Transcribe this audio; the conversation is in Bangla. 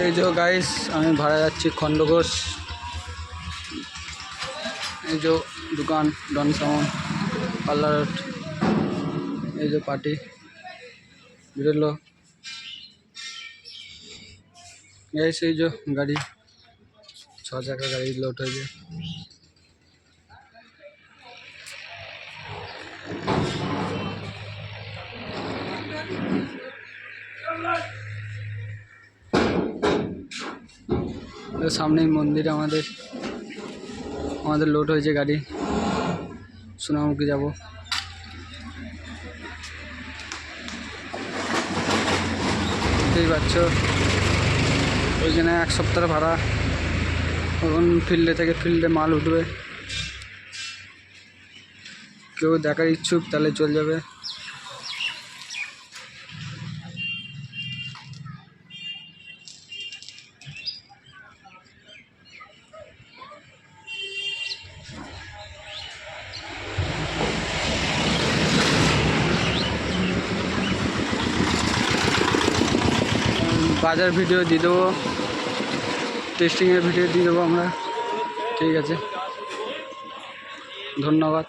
এই যে গাইস আমি ভাড়া যাচ্ছি খণ্ডঘোষ এই যে দোকান, ডন সামন পার্লার এই যে পার্টি। বেরোলো। গাইস এই যে গাড়ি। ছ চাকা গাড়ি লোড হয়েছে ওই সামনেই মন্দির আমাদের। আমাদের লোড হয়েছে গাড়ি। সোনামুখী যাব। বুঝতেই পারছ? ওইখানে এক সপ্তাহ ভাড়া। এখন ফিল্ডে থেকে ফিল্ডে মাল উঠবে। কেউ দেখার ইচ্ছুক, তাহলে চলে যাবে। বাজার ভিডিও দিয়ে দেবো। টেস্টিংয়ের ভিডিও দিয়ে দেবো আমরা। ঠিক আছে। ধন্যবাদ।